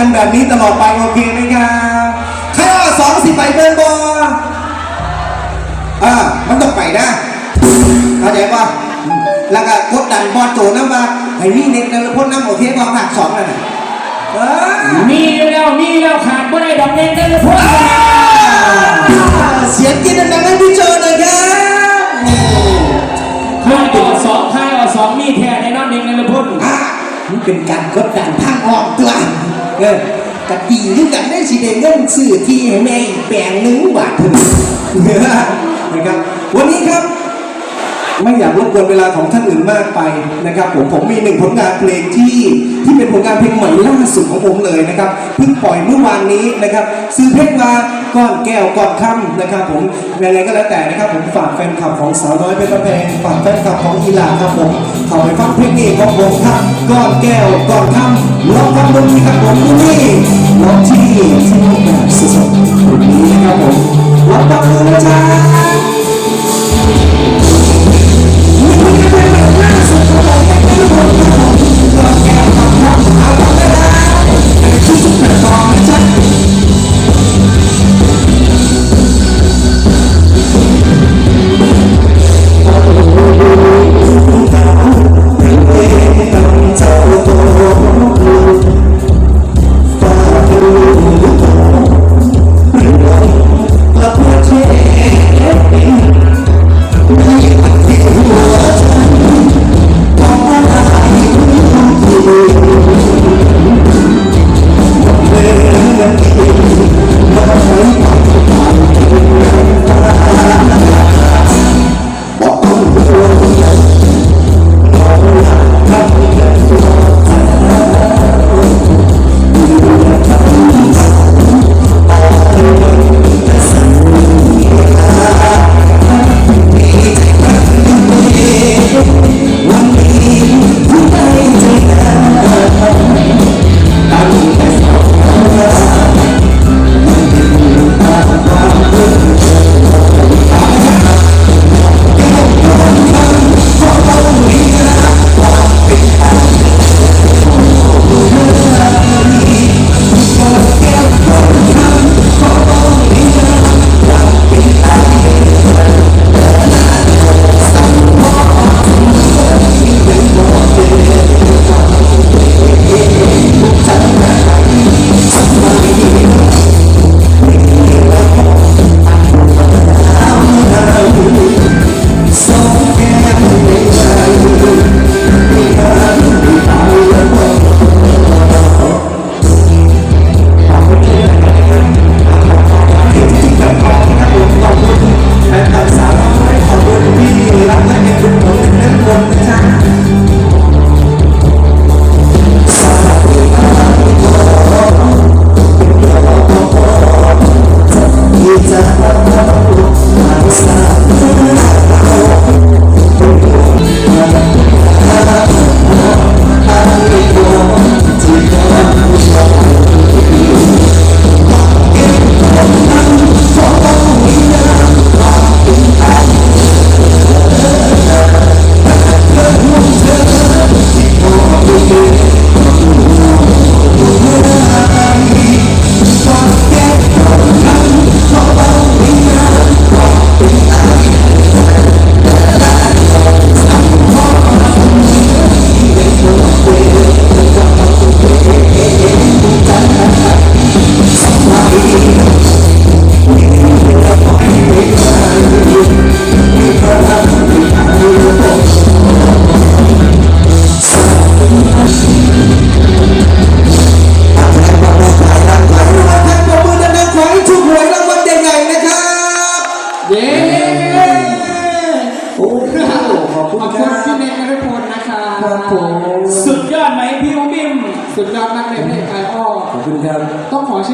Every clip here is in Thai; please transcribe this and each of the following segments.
กันแบบนี้ตลอดไปโอเคไหมครับใครว่าสองสิไปเดินบออ่ามันต้องไปนะเข้าใจป่ะแล้วก็กดดันบอลโจนะว่าให้มีเน็ตนรพจน์น้ำโอเคบอลหักสองนั่นน่ะเออมีแล้วมีแล้วขาดบ่ได้ดอกเงินได้เลยพ่อเสียงกินดังๆให้พี่โจหน่อยครับค่ายต่อสองค่ายต่อสองมีแท้แน่นอนเองเลยพ่นอะมันเป็นการกดดันทางออกตัว เออกะดีหรือกันได้สิเดเงินซื้อที่ให้แม่อีกแปลงหนึ่งบาทเถึงนะครับ วันนี้ครับ ไม่อยากรบกวนเวลาของท่านอื่นมากไปนะครับ ผมผมมีหนึ่งผลงานเพลงที่ที่เป็นผลงานเพลงใหม่ล่าสุดของผมเลยนะครับเพิ่งปล่อยเมื่อวานนี้นะครับซื้อเพลงมาก้อนแก้วก้อนค่ำนะครับ ผมยังไงก็แล้วแต่นะครับ ผมฝากแฟนคลับของสาวน้อยเพชรแพงฝากแฟนคลับของอีหลาครับผมข้าไปฟังเพลงนี้ของผมครับก้อนแก้วก้อนค่ำลองฟังดูนะครับผมที่นี่ลองที่ที่แบบสดๆวันนี้นะครับผมลองฟังดูนะจ๊ะ Thank you.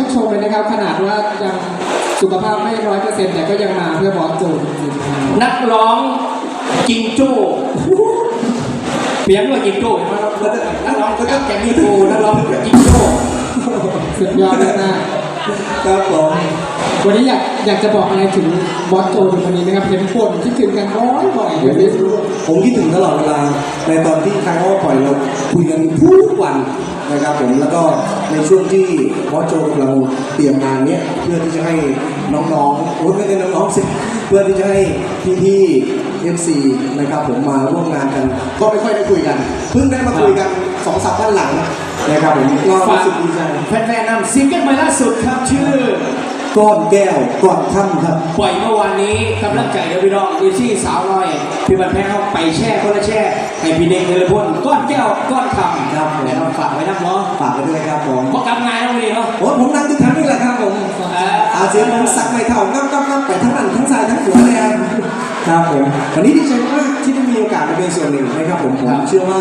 นชมเลยนะครับ ขนาดว่ายังสุขภาพไม่ร้อยเปอร์เซ็นต์แต่ก็ยังมาเพื่อบอสโจจริงๆนะครับนักร้องจิงโจ้เปลี่ยนว่าจิงโจ้มาแล้วนักร้องก็ต้องแกงมีโกนักร้องจิงโจ้สุดยอดมาก ครับผมวันนี้อยากอยากจะบอกอะไรถึงบอสโจในวันนี้ไหมครับเห็นบ่นคิดถึงกันบ่อยบ่อยเดี๋ยวนี้ผมคิดถึงตลอดเวลาในตอนที่ใครเขาปล่อยเราคุยกันทุกวันนะครับผมแล้วก็ในช่วงที่บอสโจกำลังเตรียมงานเนี้ยเพื่อที่จะให้น้องๆโอ้ยไม่ใช่น้องๆสิเพื่อที่จะให้พี่ๆเอฟซีนะครับผมมาร่วมงานกัน ก็ไม่ค่อยได้คุยกัน เพิ่งได้มาคุยกันสองสามวันหลัง นะครับผมก็ฝากรู้สึกดีใจแฟนๆนำซิงเกิลใหม่ล่าสุดครับชื่อ ก้อนแก้วก้อนถ้ำครับ ปล่อยเมื่อวานนี้กำลังใจเดยวพี่น้องดิซี่สาวน้อยพี่บันแพ้เขาไปแช่คนละแช่ให้พี่เด็กเทเลพนก้อนแก้วก้อนคำครับผมแล้วฝากไว้นะเนาะฝากไปด้วยครับผมเพราะกำงานแล้ววันนี้เนาะโอ้ยผมนั่งที่ทั้งนี่แหละครับผมเอ่ออาเสียงผมสักไม่เท่างับงับงับไปทั้งหลังทั้งซ้ายทั้งหัวเลยครับครับผมวันนี้ดีใจมากที่ได้ มีโอกาสมาเป็นส่วนหนึ่งนะครับผมผมเชื่อว่า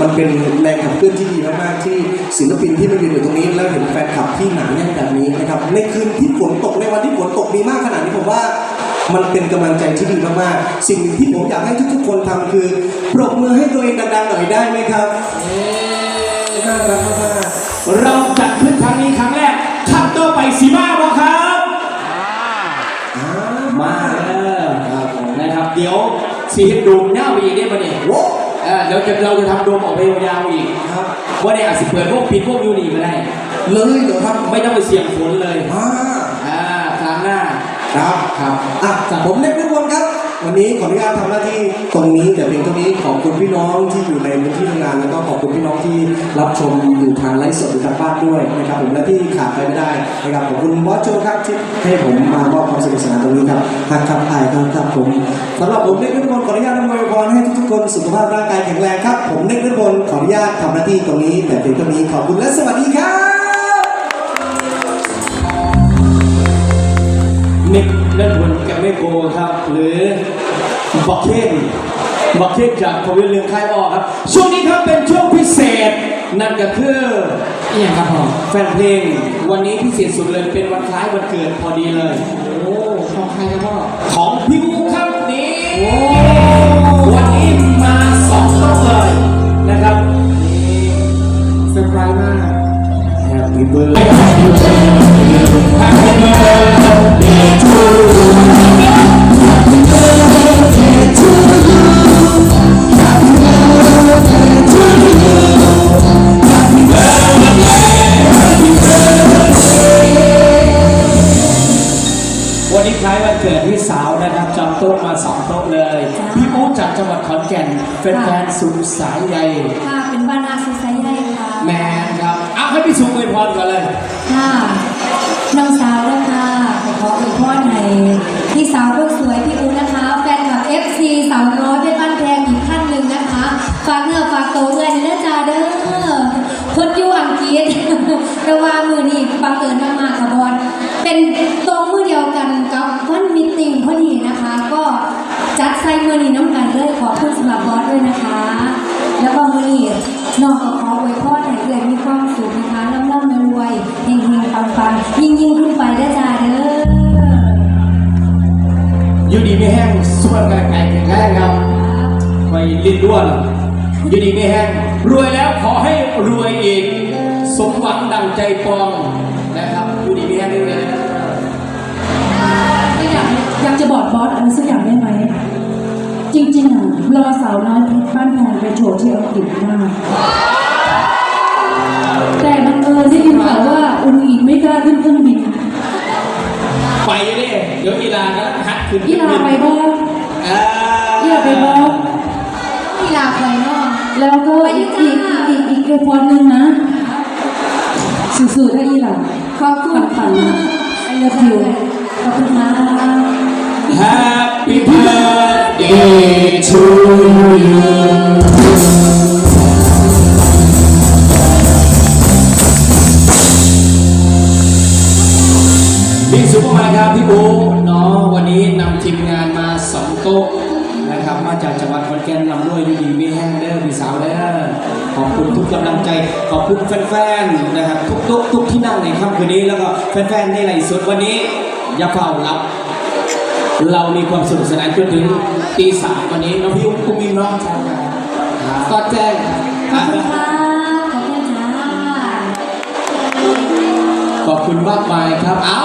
มันเป็นแรงขับเคลื่อนที่ดีมากๆที่ศิลปินที่มายืนอยู่ตรงนี้ แล้วเห็นแฟนคลับที่หนาแน่นแบบนี้นะครับในคืนที่ฝนตกในวันที่ฝนตกมีมากขนาดนี้ผมว่ามันเป็นกำลังใจที่ดีมากๆ สิ่งหนึ่งที่ผมอยากให้ทุกๆคนทำคือปรบมือให้ตัวเองดังๆหน่อยได้ไหมครับน่ารักมากๆเราจัดขึ้นครั้งนี้ครั้งแรกครั้งต่อไปสีมาบ่ครับมาเออครับผมนะครับเดี๋ยว สีเห็นดูมเน่าไปอีกได้ปะเนี่ยโว้เออเดี๋ยวจะเราจะทำโดมออกไปยาวๆอีกครับว่าเนี่ยอาจจะเปิดพวกปิดพวกยูนีก็ได้ เลยเหรอครับไม่ต้องไปเสี่ยงฝนเลยอ่าอ่าครั้งหน้าครับครับอะผมเล็กทุกคนครับ วันนี้ขออนุญาตทำหน้าที่ตรงนี้แต่เพียงเท่านี้ขอบคุณพี่น้องที่อยู่ในพื้นที่ทำงาน แล้วก็ขอบคุณพี่น้องที่รับชมอยู่ทางไลฟ์สดหรือทางบ้านด้วยนะครับผมและที่ขาดไปไม่ได้นะครับขอบคุณบอสโจครับที่ให้ผมมามอบความสนุกสนานตรงนี้ครับทางคำอายครับครับผมสำหรับผมเล็กทุกคนขออนุญาตอวยพรให้ทุกๆคนสุขภาพร่างกายแข็งแรงครับผมเล็กทุกคนขออนุญาตทำหน้าที่ตรงนี้แต่เพียงเท่านี้ขอบคุณและสวัสดีครับนิกเล่นบนแกมไม่ โกครับ หรือบอกเข่งบอกเข่งจากคอมพิวเรื่องค่ายออกครับ ช่วงนี้ครับเป็นช่วงพิเศษ นั่นก็คือเอียงครับพ่อแฟนเพลงวันนี้พิเศษสุดเลยเป็นวันคล้ายวันเกิดพอดีเลย โอ้ของใครครับพ่อของพี่บูครับนี่วันนี้มาสองโต๊ะเลยนะครับนี่เซอร์ไพรส์มาก วันนี้คล้ายวันเกิดพี่สาวนะครับจองโต๊ะมาสองโต๊ะเลย พี่อู๊ดจากจังหวัดขอนแก่นแฟนๆสุดสายใย ค่ะ ให้พี่สุอวยพรก่อนเลยค่ะน้องสาวนะคะขออวยพรให้พี่สาวคนสวยพี่อูนะคะ แฟนคลับ FC สาวน้อยเป็นบ้านแพงอีกท่านหนึ่งนะคะ ฝากเนื้อฝากตัวเอื้อนเด้อจ้าเด้อคนอยู่อังกฤษแต่ว่ามือนี้บังเอิญมากๆค่ะบอลเป็นตรงมือเดียวกันกับวันมิตติ้งพอดีนะคะ ก็จัดไซมือนี้น้ำกันเลยขอบคุณสำหรับบอสด้วยนะคะ แล้วก็มือนี้น้องก็ขออวยพรให้เกิดมีความสุข ไม่แห้งสุขภาพร่างกายแข็งแรงครับไม่ลิ้นด้วนอยู่ดีไม่แห้งรวยแล้วขอให้รวยอีก สมหวังดังใจปองนะครับอยู่ดีไม่แห้งด้วยนะก็อยากอยากจะบอกบอสอะไรสักอย่างได้ไหมจริงๆอะรอสาวน้อยบ้านแพงไปโชว์ที่อังกฤษมากแต่บังเอิญได้ยินข่าวว่าอุนอีกไม่กล้าขึ้นเครื่องบิน ไปเลยเดี๋ยวอีลาก็หัดขึ้นอีลาไปบ้างอ่าอีลาไปบ้างกีฬาใครเนาะแล้วก็อีกอีกอีกอีกอีกคนหนึ่งนะสู้ๆได้อีหลาขอบคุณปังๆนะไอเลิฟยูขอบคุณค่ะแฮปปี้ ครับพี่บูเนาะวันนี้นำทีมงานมาสองโต๊ะนะครับ มาจากจังหวัดขอนแก่นลำด้วยดีดีม่แห้งเด้อพี่สาวเด้อขอบคุณทุกกำลังใจ ขอบคุณแฟนๆนะครับ ทุกโต๊ะทุกที่นั่งในค่ำคืนนี้แล้วก็แฟนๆในไลฟ์สดวันนี้อย่าเฝ้ารับ เรามีความสนุกสนานจนถึงตีสามวันนี้น้องพี่อุ้มกุ้มิ้มเน้องช่ครับก็แจ้งขอบคุณค่ะขอบคุณจ้าก็ขอบคุณมากมายครับ เอา